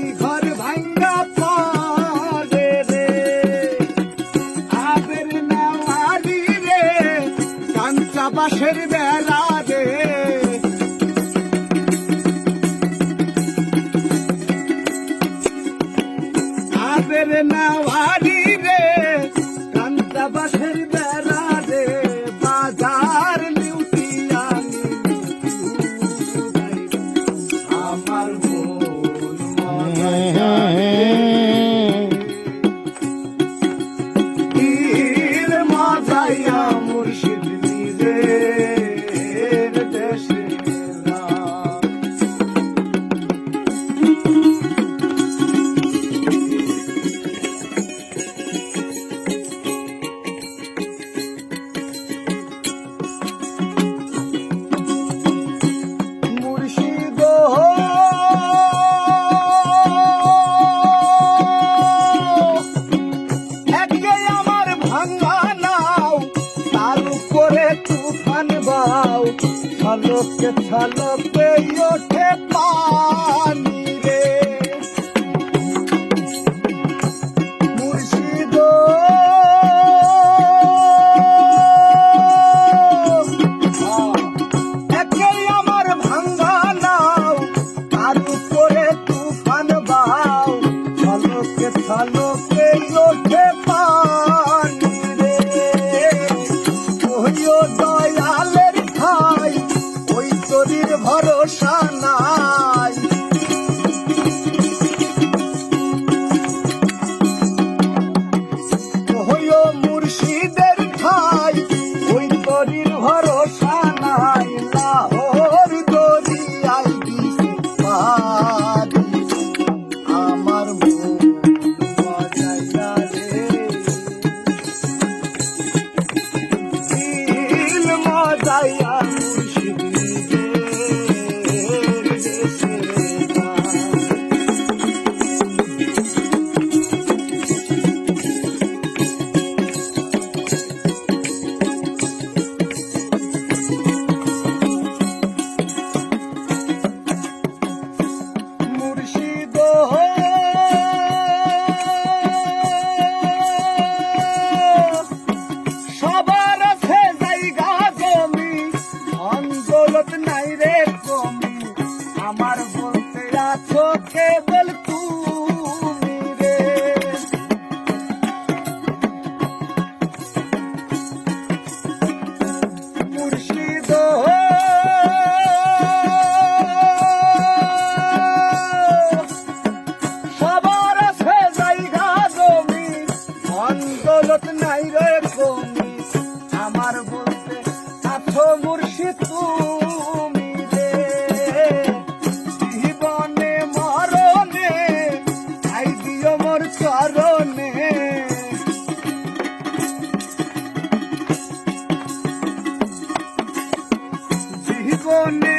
ha Maya. তুফান বাও ছলকে ছলকে ওঠে পানি রে। মুর্শিদ একে আমার ভাঙ্গা নাও তার উপরে তুফান বাও ছলকে ছলকে ভরসা নাই। ওইও মুর্শিদের ঠাই, ওই তরির ভরসা নাই, লাহোর দরিয়াই দিছে আমার মন বাজাইয়া জগৎ নাই রে কমি আমার বলতে আছো মুর্শিদ তুমি রে জীবনে মরণে আই দিও মোর চরণে। জীবনে